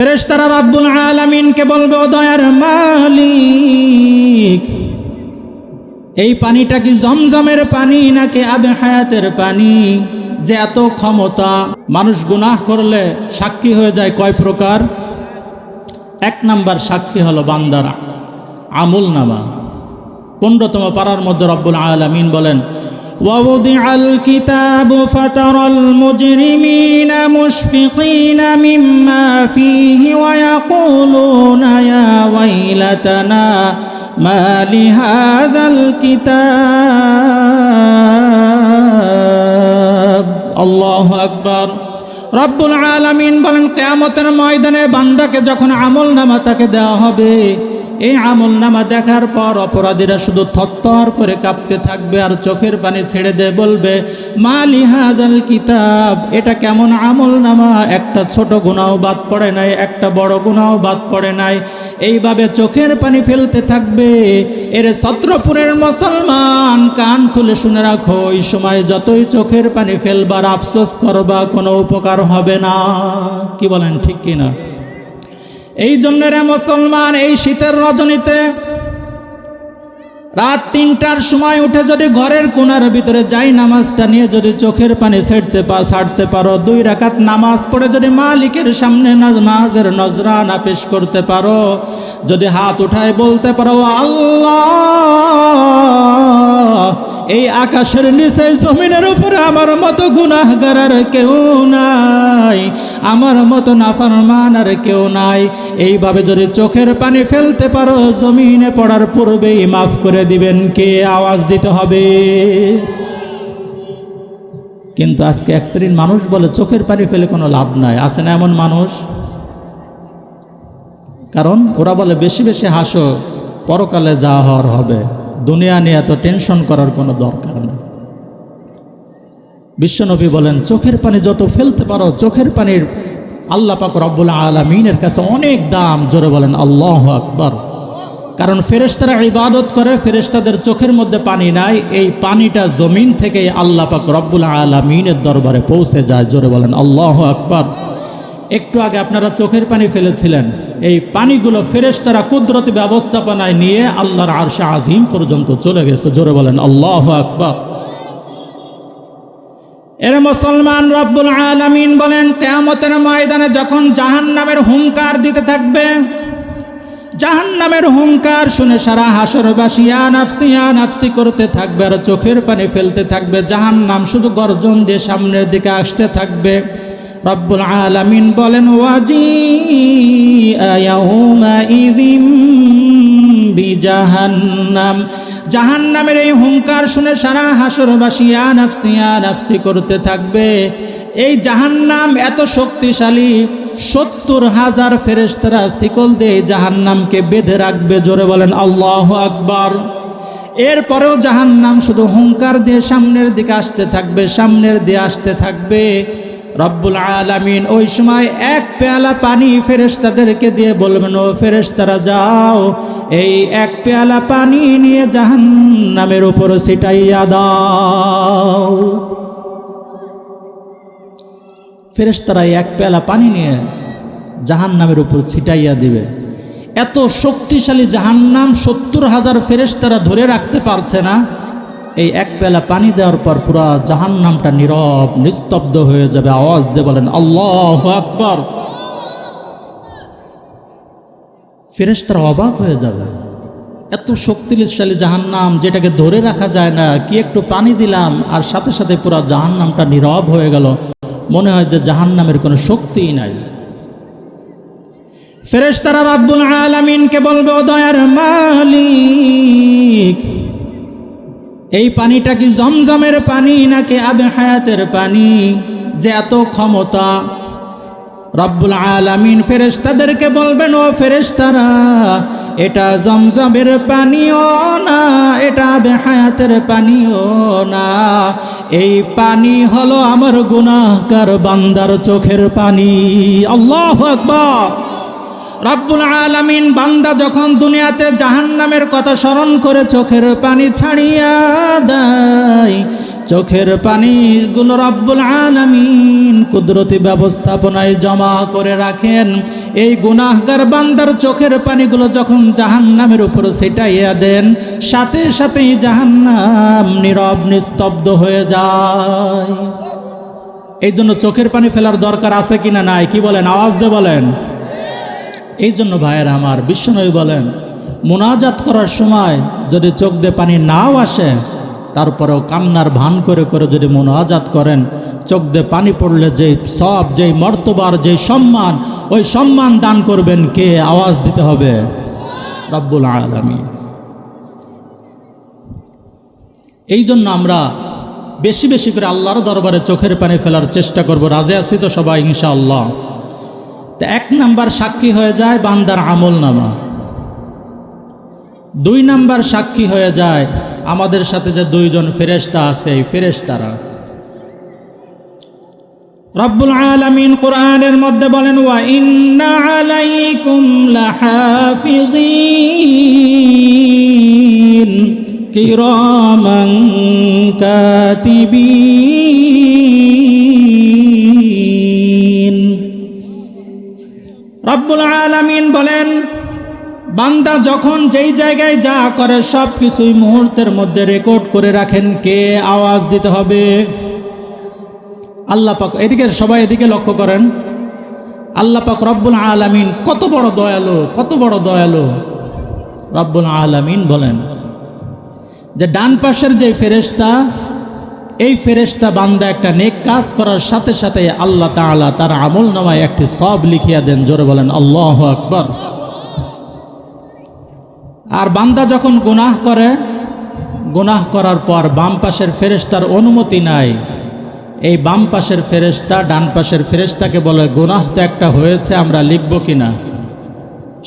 ফেরেশতারা রাব্বুল আলামিনকে বলবে দয়ার মালিক, এই পানিটা কি জমজমের পানি নাকি আবে হায়াতের পানি? যে এত ক্ষমতা, মানুষ গুনাহ করলে সাক্ষী হয়ে যায় কয় প্রকার? এক নাম্বার সাক্ষী হলো বান্দারা, আমুল নামা। পনেরোতম পাড়ার মধ্যে রব্বুল আলামিন বলেন ووضع الكتاب فترى المجرمين مشفقين مما فيه ويقولون يا ويلتنا ما لهذا الكتاب الله أكبر রব্বুল আলামিন বলেন কেয়ামতের ময়দানে বান্দাকে যখন আমল নামা তাকে দেওয়া হবে এই আমল নামা দেখার পর অপরাধীরা শুধু থরথর করে কাঁপতে থাকবে আর চোখের পানি ছেড়ে দে বলবে মা লিহাদাল কিতাব, এটা কেমন আমল নামা? একটা ছোট গুণাও বাদ পড়ে নাই, একটা বড় গুণাও বাদ পড়ে নাই। এইভাবে চোখের পানি ফেলতে থাকবে। এর ছত্রপুরের মুসলমান কান খুলে শুনে রাখো এই সময় যতই চোখের পানি ফেলবার আফসোস করবা, কোনো উপকার হবে না। কি বলেন, ঠিক কিনা? এই জন্য রে মুসলমান, এই শীতের রজনীতে রাত তিনটার সময় উঠে যদি ঘরের কোনার ভিতরে যাই নামাজটা নিয়ে যদি চোখের পানি ছেড়তে পা, ছাড়তে পারো, দুই রাকাত নামাজ পড়ে যদি মালিকের সামনে নামাজের নজরানা পেশ করতে পারো, যদি হাত উঠায় বলতে পারো, আল্লাহ এই আকাশের নিচে জমিনের উপরে আমার মতো গুনাহগার আর কেউ নাই। আমার মতো নাফরমান আর কেউ নাই। এইভাবে যদি চোখের পানি ফেলতে পারো, জমিনে পড়ার পূর্বেই মাফ করে দিবেন। কে আওয়াজ দিতে হবে? কিন্তু আজকে এক শ্রেণির মানুষ বলে, চোখের পানি ফেলে কোনো লাভ নাই। আছে না এমন মানুষ? কারণ ওরা বলে, বেশি বেশি হাসো, পরকালে যা হওয়ার হবে। দুনিয়া নিয়ে এত টেনশন করার কোনো দরকার নেই। বিশ্বনবী বলেন, চোখের পানি যত ফেলতে পারো, চোখের পানির আল্লাহ পাক রব্বুল আলমিনের কাছে অনেক দাম। জোরে বলেন, আল্লাহ আকবর। কারণ ফেরেশতারা ইবাদত করে, ফেরেশতাদের চোখের মধ্যে পানি নাই, এই পানিটা জমিন থেকে আল্লাহ পাক রব্বুল আলমিনের দরবারে পৌঁছে যায়। জোরে বলেন, আল্লাহ আকবর। একটু আগে আপনারা চোখের পানি ফেলেছিলেন। এই পানিগুলো ফেরেশতারা কুদরতি ব্যবস্থাপনায় নিয়ে আল্লাহর আরশা আজিম পর্যন্ত চলে গেছে। জোরে বলেন, আল্লাহ আকবর। এর মুসলমান রব্বুল আলামিন বলেন, কেয়ামতের ময়দানে যখন জাহান নামের হুঙ্কার দিতে থাকবে জাহান নামের হুঙ্কার শুনে সারা হাসরবাসী নাফসি নাফসি করতে থাকবে, আর চোখের পানি ফেলতে থাকবে। জাহান নাম শুধু গর্জন দিয়ে সামনের দিকে আসতে থাকবে। রব্বুল আলামিন বলেন ওয়াজি বিজাহান্নাম। জাহান্নামের এই হুঙ্কার শুনে সারা হাসরবাসী নাফসি নাফসি করতে থাকবে। এই জাহান্নাম এত শক্তিশালী, সত্তর হাজার ফেরেশতারা শিকল দিয়ে জাহান্নামকে বেঁধে রাখবে, জোরে বলেন, আল্লাহ আকবার। এরপরেও জাহান্নাম শুধু হুঙ্কার দিয়ে সামনের দিকে আসতে থাকবে, সামনের দিয়ে আসতে থাকবে। রব্বুল আলামিন ওই সময় এক পেয়ালা পানি ফেরেশতাদেরকে দিয়ে বলবেন, ও ফেরেশতারা, যাও। এই এক পেয়ালা পানি নিয়ে জাহান্নামের উপর ছিটাইয়া দাও। ফেরেশতারা এই এক পেয়ালা পানি নিয়ে জাহান্নামের উপর ছিটাইয়া দিবে। এত শক্তিশালী জাহান্নাম সত্তর হাজার ফেরেশতারা ধরে রাখতে পারছে না। এই এক পেলা পানি দেওয়ার পর পুরা জাহান নামটা নীরব, নিস্তব্ধ হয়ে যাবে। আওয়াজ দিয়ে বলেন, আল্লাহ আকবর। ফেরেশতারা অবাক হয়ে যাবে। এত শক্তিশালী জাহান নাম যেটাকে ধরে রাখা যায় না। কি একটু পানি দিলাম, আর সাথে সাথে পুরা জাহান নামটা নীরব হয়ে গেল। মনে হয় যে জাহান নামের কোনো শক্তিই নাই। ফেরেশতারা রাব্বুল আলামিনকে বলবে দয়ার মালিক এই পানিটা কি জমজমের পানি নাকি আবে হায়াতের পানি? যে এত ক্ষমতা। রব্বুল আলামিন ফেরেশতাদেরকে বলবেন, ও ফেরেশতারা, এটা জমজমের পানিও না, এটা আবে হায়াতের পানিও না। এই পানি হলো আমার গুনাহগার বান্দার চোখের পানি। আল্লাহু আকবার। রব্বুল আলামিন বান্দা যখন দুনিয়াতে জাহান্নামের কথা স্মরণ করে চোখের পানি ছাড়িয়া দেয়, চোখের পানিগুলো রব্বুল আলামিন কুদরতি ব্যবস্থাপনায় জমা করে রাখেন। এই গুনাহগার বান্দার চোখের পানিগুলো যখন জাহান্নামের উপর সেটাইয়া দেন, সাথে সাথেই জাহান্নাম নীরব, নিস্তব্ধ হয়ে যায়। এই জন্য চোখের পানি ফেলার দরকার আছে কিনা নাই? কি বলেন? আওয়াজ দিয়ে বলেন। এই জন্য ভাইয়ের আমার বিশ্বনবী বলেন, মোনাজাত করার সময় যদি চোখ দিয়ে পানি নাও আসে, তারপরেও কান্নার ভান করে করে যদি মোনাজাত করেন, চোখ দিয়ে পানি পড়লে যে সব যেই মর্তবার, যেই সম্মান, ওই সম্মান দান করবেন কে? আওয়াজ দিতে হবে। রব্বুল আলমী এই জন্য আমরা বেশি বেশি করে আল্লাহর দরবারে চোখের পানি ফেলার চেষ্টা করব। রাজে আছি তো সবাই, ইনশাআল্লাহ? তো এক নাম্বার সাক্ষী হয়ে যায় বান্দার আমল নামা। দুই নাম্বার সাক্ষী হয়ে যায় আমাদের সাথে যে দুইজন ফেরেশতা আছে, এই ফেরেশতারা। রব্বুল আলামিন কোরআনের মধ্যে বলেন, ওয়া ইন্না আলাইকুম রব্বুল আলামিন বলেন, বান্দা যখন যেই জায়গায় যা করে সব কিছুই মুহূর্তের মধ্যে রেকর্ড করে রাখেন, কে আওয়াজ দিতে হবে? আল্লাহ পাক, এদিকে সবাই এদিকে লক্ষ্য করেন। আল্লাহ পাক রব্বুল আলামিন কত বড় দয়ালু, কত বড় দয়ালু। রব্বুল আলামিন বলেন যে ডান পাশের যে ফেরেশতা এই ফেরেশতা বান্দা একটা নেক কাজ করার সাথে সাথে আল্লাহ তাআলা তার আমল নামায় একটি সব লিখিয়া দেন, জোরে বলেন, আল্লাহ আকবর। আর বান্দা যখন গুনাহ করে, গুনাহ করার পর বাম পাশের ফেরেশতার অনুমতি নাই, এই বাম পাশের ফেরেশতা ডান পাশের ফেরেশতাকে বলে গুনাহ তো একটা হয়েছে, আমরা লিখব কিনা?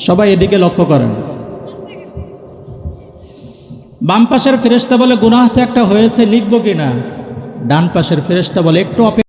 সবাই এদিকে লক্ষ্য করেন। বাম পাশের ফেরেশতা বলে গুনাহ তো একটা হয়েছে, লিখব কিনা? ডান পাশের ফেরেস্তা বলে একটু অপেক্ষা